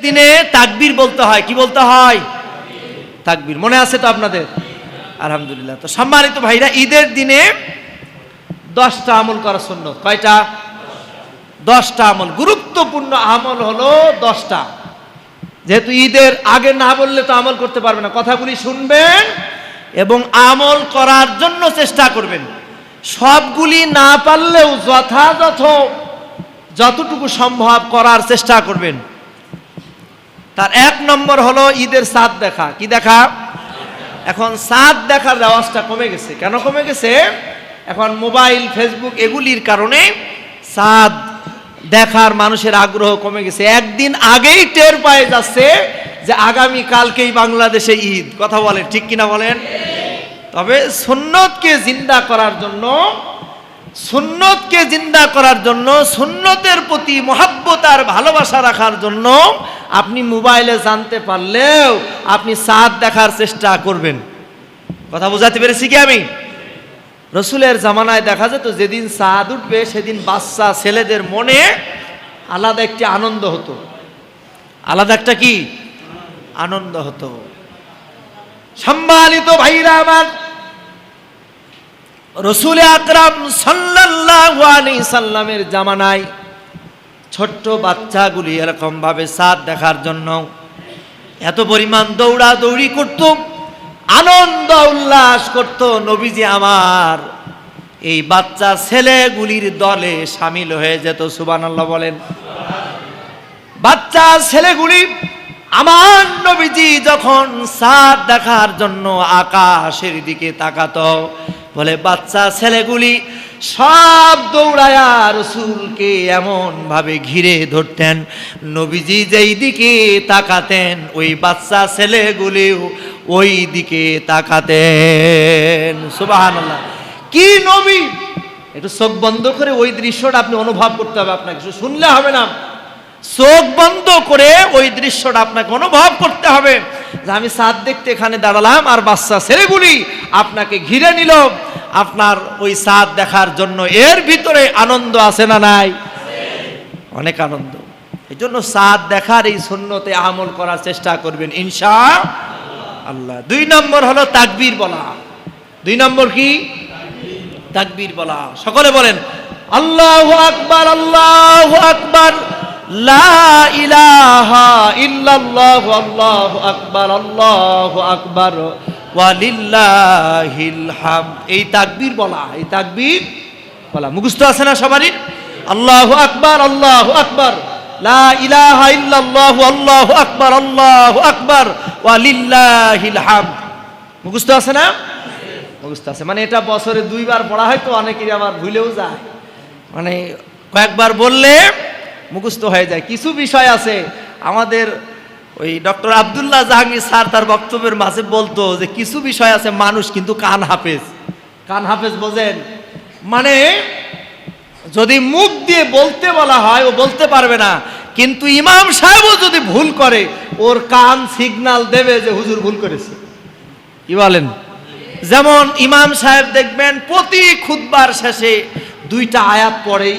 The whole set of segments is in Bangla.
দিনে তাকবীর বলতে হয়, কি বলতে হয়? তাকবীর, মনে আছে তো আপনাদের? আলহামদুলিল্লাহ। তো সম্মানিত ভাইরা, ঈদের দিনে দশটা আমল করা সুন্নত। কয়টা? দশটা আমল। গুরুত্বপূর্ণ আমল হলো দশটা। যেহেতু ঈদের আগে না বললে তো আমল করতে পারবে না। কথাগুলি শুনবেন এবং আমল করার জন্য চেষ্টা করবেন। সবগুলি না পারলেও যথাযথ যতটুকু সম্ভব করার চেষ্টা করবেন। তার এক নম্বর হলো ঈদের সাদ দেখা। কি দেখা? এখন সাদ দেখার রেওয়াজটা কমে গেছে। কেন কমে গেছে? এখন মোবাইল, ফেসবুক এগুলির কারণে সাদ দেখার মানুষের আগ্রহ কমে গেছে। একদিন আগেই টের পায়ে যাচ্ছে যে আগামী কালকেই বাংলাদেশে ঈদ। কথা বলেন, ঠিক কিনা বলেন? তবে সুন্নতকে জিন্দা করার জন্য, সুন্নতকে জিন্দা করার জন্য, সুন্নতের প্রতি মহাব্বত আর ভালোবাসা রাখার জন্য আপনি মোবাইলে জানতে পারলেও আপনি সাদ দেখার চেষ্টা করবেন। কথা বোঝাতে পেরেছি কি আমি? রসুলের জামানায় দেখা যেত, যেদিন সাদ উঠবে, সেদিন বাচ্চা ছেলেদের মনে আলাদা একটি আনন্দ হতো। আলাদা একটা কি? আনন্দ হতো। সম্মানিত ভাইরা আমার, রসুল আকরাম আলাইহি সাল্লামের জামানায় ছোট্ট বাচ্চাগুলি এরকম ভাবে সাদ দেখার জন্য এত পরিমাণ দৌড়া দৌড়ি করত, আনন্দ উল্লাস করত নবীজি আমার। এই বাচ্চা ছেলেগুলির দলে সামিল হয়ে যেত, সুবহানাল্লাহ বলেন। বাচ্চা ছেলেগুলি আমার নবীজি যখন সাদ দেখার জন্য আকাশের দিকে তাকাত, বলে বাচ্চা ছেলেগুলি সব দৌড়ায়া রসুলকে এমন ভাবে ঘিরে ধরতেন। নবীজি যেই দিকে তাকাতেন, ওই বাচ্চা ছেলেগুলিও ওই দিকে তাকাতেন। সুবহানাল্লাহ। কি নবী? একটু চোখ বন্ধ করে ওই দৃশ্যটা আপনি অনুভব করতে হবে আপনাকে শুনলে হবে না। চোখ বন্ধ করে ওই দৃশ্যটা আপনাকে অনুভব করতে হবে। যে আমি সাদ দেখতে এখানে দাঁড়ালাম আর বাচ্চা ছেলেগুলি আপনাকে ঘিরে নিল। আপনার ওই সাদ দেখার জন্য এর ভিতরে আনন্দ আছে না নাই? অনেক আনন্দ। এই জন্য সাদ দেখার এই শূন্যতে আমল করার চেষ্টা করবেন ইনশা আল্লাহ দুই নম্বর হলো তাকবীর বলা। দুই নম্বর কি? তাকবীর বলা। সকলে বলেন, আল্লাহ আকবার আল্লাহ আকবার ইলাহা ইল্লাল্লাহু, আল্লাহু আকবার আল্লাহু আকবার। ওয়ালিল্লাহিল হামদ। এই তাকবীর বলা, এই তাকবীর বলা। মুখস্থ আছে না সবারই? আল্লাহু আকবার আল্লাহু আকবার। লা ইলাহা ইল্লাল্লাহু, আল্লাহু আকবার আল্লাহু আকবার। ওয়ালিল্লাহিল হামদ। মুখস্থ আছে না? মুখস্থ আছে। মানে এটা বছরে দুইবার পড়া হয় তো অনেকেরই আবার ভুলেও যায়। মানে কয়েকবার বললে মুখস্থ হয়ে যায়। কিছু বিষয় আছে। আমাদের ওই ডক্টর আবদুল্লাহ জাহাঙ্গীর স্যার তার বক্তব্যের মাঝে বলতো যে কিছু বিষয় আছে মানুষ কিন্তু কান হাফেজ। কান হাফেজ বোঝেন? মানে যদি মুখ দিয়ে বলতে বলা হয়, ও বলতে পারবে না। কিন্তু ইমাম সাহেবও যদি ভুল করে, ওর কান সিগনাল দেবে যে হুজুর ভুল করেছে। কি বলেন? যেমন ইমাম সাহেব দেখবেন প্রতি খুতবার শেষে দুইটা আয়াত পড়েই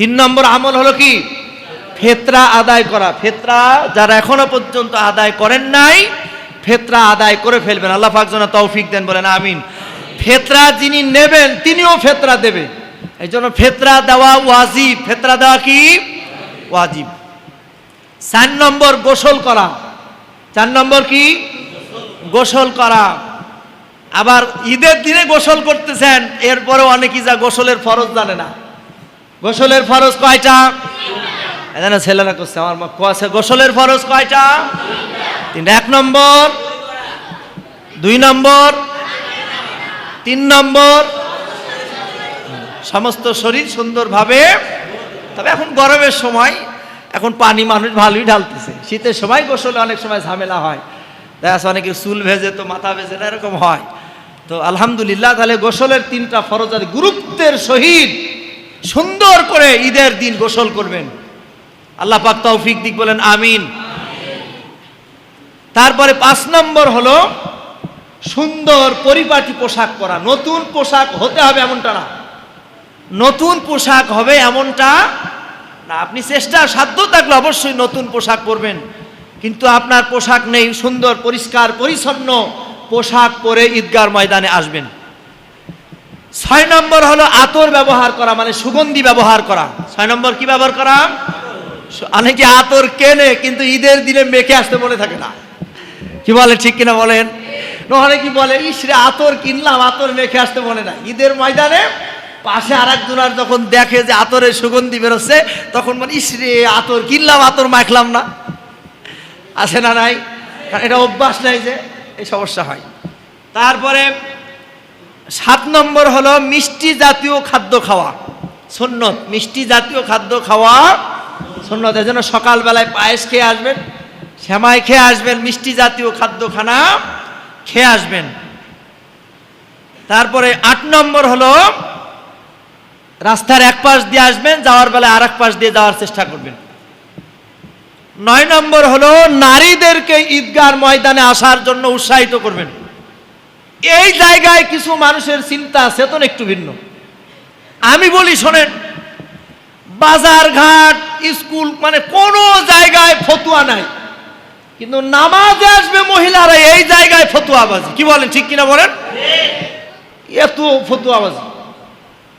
তিন নম্বর আমল হলো কি? ফেতরা আদায় করা। ফেতরা যারা এখনও পর্যন্ত আদায় করেন নাই, ফেতরা আদায় করে ফেলবেন। আল্লাহ পাক যেন তৌফিক দেন, বলেন আমিন। ফেতরা যিনি নেবেন, তিনিও ফেতরা দেবে। এই জন্য ফেতরা দেওয়া ওয়াজিব। ফেতরা দেওয়া কি? ওয়াজিব। চার নম্বর গোসল করা। চার নম্বর কি? গোসল করা। আবার ঈদের দিনে গোসল করতেছেন এরপরে অনেকেই যা গোসলের ফরজ জানে না। গোসলের ফরজ কয়টা? এখানে ছেলেরা করছে, আমার মা কোয়াছে গোসলের ফরজ কয়টা? তিনটা। এক নম্বর? দুই নম্বর? তিন নম্বর? সমস্ত শরীর সুন্দরভাবে। তবে এখন গরমের সময়, এখন পানি মানুষ ভালোই ঢালতেছে। শীতের সময় গোসলে অনেক সময় ঝামেলা হয়। দেখা অনেকে চুল ভেজে তো মাথা ভেজে না, এরকম হয়। তো আলহামদুলিল্লাহ, তাহলে গোসলের তিনটা ফরজ আছে গুরুত্বের সহিত সুন্দর করে ঈদের দিন গোসল করবেন। আল্লাহ পাক তৌফিক দিক বলেন, আমিন। তারপরে পাঁচ নম্বর হলো সুন্দর পরিপাটি পোশাক পরা। নতুন পোশাক হতে হবে এমনটা না। নতুন পোশাক হবে এমনটা না। আপনি চেষ্টা, সাধ্য থাকলে অবশ্যই নতুন পোশাক পরবেন। কিন্তু আপনার পোশাক নেই, সুন্দর, পরিষ্কার, পরিচ্ছন্ন পোশাক পরে ঈদগার ময়দানে আসবেন। ছয় নম্বর হলো আতর ব্যবহার করা মানে সুগন্ধি ব্যবহার করা। ছয় নম্বর কি ব্যবহার করা? অনেকে আতর কেনে, কিন্তু ঈদের দিনে মেখে আসতে বলে থাকে না। কি বলে, ঠিক কিনা বলেন? নহলে কি বলে ইসরে আতর কিনলাম, আতর মেখে আসতে বলে না ঈদের ময়দানে পাশে আর একজনের যখন দেখে যে আতরের সুগন্ধি বেরোচ্ছে, তখন মানে ইসরে আতর কিনলাম, আতর মাখলাম না। আছে না নাই? কারণ এটা অভ্যাস নাই যে, এই সমস্যা হয়। তারপরে সাত নম্বর হলো মিষ্টি জাতীয় খাদ্য খাওয়া। সুন্নত, মিষ্টি জাতীয় খাদ্য খাওয়া সুন্নত। এই জন্য সকালবেলায় পায়েস খেয়ে আসবেন শ্যামাই খেয়ে আসবেন, মিষ্টি জাতীয় খাদ্য খানা খেয়ে আসবেন। তারপরে আট নম্বর হলো রাস্তার এক পাশ দিয়ে আসবেন, যাওয়ার বেলায় আর এক পাশ দিয়ে যাওয়ার চেষ্টা করবেন। নয় নম্বর হলো নারীদেরকে ঈদগার ময়দানে আসার জন্য উৎসাহিত করবেন। এই জায়গায় কিছু মানুষের চিন্তা চেতন একটু ভিন্ন। আমি বলি শোনেন বাজার ঘাট স্কুল মানে কোনো জায়গায় ফতুয়া নাই। কিন্তু নামাজে আসবে মহিলারা এই জায়গায় ফতুয়াবাজি। কি বলেন, ঠিক কিনা বলেন? এত ফতুয়াবাজি।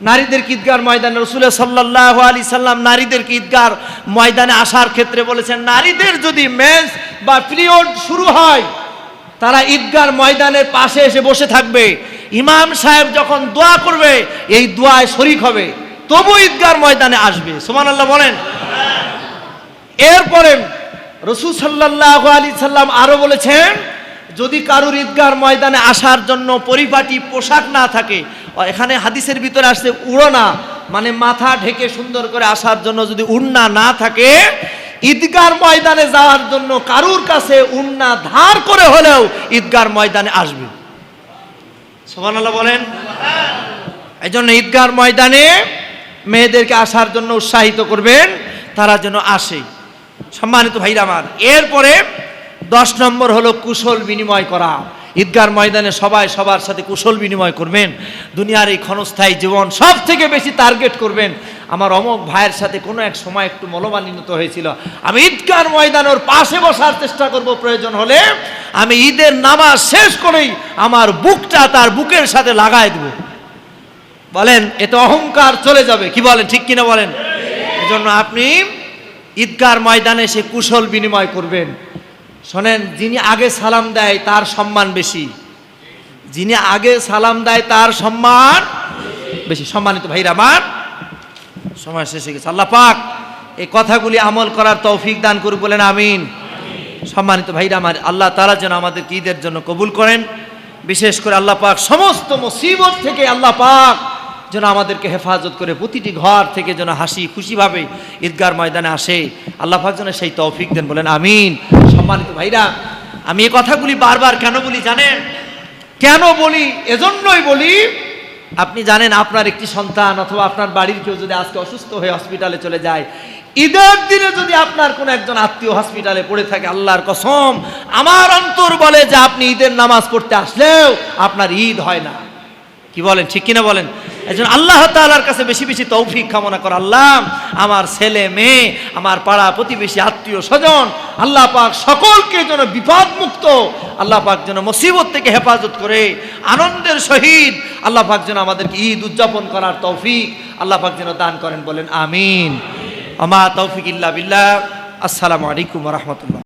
নারীদের ঈদগার ময়দানে? রসুলের সাল্লাহ আলি সাল্লাম নারীদের ঈদগার ময়দানে আসার ক্ষেত্রে বলেছেন, নারীদের যদি ম্যাচ বা পিরিয়ড শুরু হয় তারা ঈদগার ময়দানের পাশে এসে বসে থাকবে। ইমাম সাহেব যখন দোয়া করবে, এই দোয়ায় শরিক হবে। তবু ঈদগার ময়দানে আসবে। সুমান আল্লাহ বলেন। এরপরে রসুল সাল্লাহ আলী সাল্লাম আরও বলেছেন, যদি কারুর ঈদগার ময়দানে আসার জন্য পরিপাটি পোশাক না থাকে এখানে হাদিসের ভিতরে আসছে উড়না মানে মাথা ঢেকে সুন্দর করে আসার জন্য যদি উড়না না থাকে ঈদগার ময়দানে যাওয়ার জন্য কারুর কাছে উন্না ধার করে হলেও ঈদগার ময়দানে আসবে। সোমানাল্লাহ বলেন। এই জন্য ঈদগার ময়দানে মেয়েদেরকে আসার জন্য উৎসাহিত করবেন, তারা যেন আসে। সম্মানিত ভাইরা আমার, এরপরে দশ নম্বর হলো কুশল বিনিময় করা। ঈদগার ময়দানে সবাই সবার সাথে কুশল বিনিময় করবেন। দুনিয়ার এই ক্ষণস্থায়ী জীবন সব থেকে বেশি টার্গেট করবেন। আমার অমক ভাইয়ের সাথে কোনো এক সময় একটু মলমালিনত হয়েছিল। আমি ঈদগার ময়দান ওর পাশে বসার চেষ্টা করব, প্রয়োজন হলে আমি ঈদের নামাজ শেষ করেই আমার বুকটা তার বুকের সাথে লাগাই দেব। বলেন এতে অহংকার চলে যাবে, কি বলেন, ঠিক কিনা বলেন? এজন্য আপনি ঈদগার ময়দানে সে কুশল বিনিময় করবেন। শোনেন, যিনি আগে সালাম দেয় তার সম্মান বেশি। যিনি আগে সালাম দেয় তার সম্মান বেশি। সম্মানিত ভাইরা আমার, সময় শেষে গেছে। আল্লাহ পাক এই কথাগুলি আমল করার তৌফিক দান করুক বলেন, আমিন। সম্মানিত ভাইরা আমার, আল্লাহ তারা যেন আমাদের ঈদের জন্য কবুল করেন। বিশেষ করে আল্লাহ পাক সমস্ত মুসিবত থেকে আল্লাহ পাক যেন আমাদেরকে হেফাজত করে প্রতিটি ঘর থেকে যেন হাসি খুশিভাবে ঈদগার ময়দানে আসে। আল্লাহ পাক যেন সেই তৌফিক দেন, বলেন আমিন। সম্মানিত ভাইরা, আমি এই কথাগুলি বারবার কেন বলি জানেন? কেন বলি? এজন্যই বলি, আপনি জানেন আপনার একটি সন্তান অথবা আপনার বাড়ির কেউ যদি আজকে অসুস্থ হয়ে হসপিটালে চলে যায়, ঈদের দিনে যদি আপনার কোন একজন আত্মীয় হসপিটালে পড়ে থাকে, আল্লাহর কসম, আমার অন্তর বলে যে আপনি ঈদের নামাজ পড়তে আসলেও আপনার ঈদ হয় না। কি বলেন, ঠিক কিনা বলেন? একজন আল্লাহ তাআলার কাছে বেশি বেশি তৌফিক কামনা কর, আল্লাহ আমার ছেলে, মেয়ে, আমার পাড়া প্রতিবেশী, আত্মীয় স্বজন, আল্লাহ পাক সকলকে যেন বিপদ মুক্ত আল্লাহ পাক যেন মুসিবত থেকে হেফাজত করে, আনন্দের সহিত আল্লাহ পাক যেন আমাদেরকে ঈদ উদযাপন করার তৌফিক আল্লাহ পাক যেন দান করেন বলেন, আমিন। আমা তৌফিক ইল্লা বিল্লাহ। আসসালামু আলাইকুম রহমতুল্লাহ।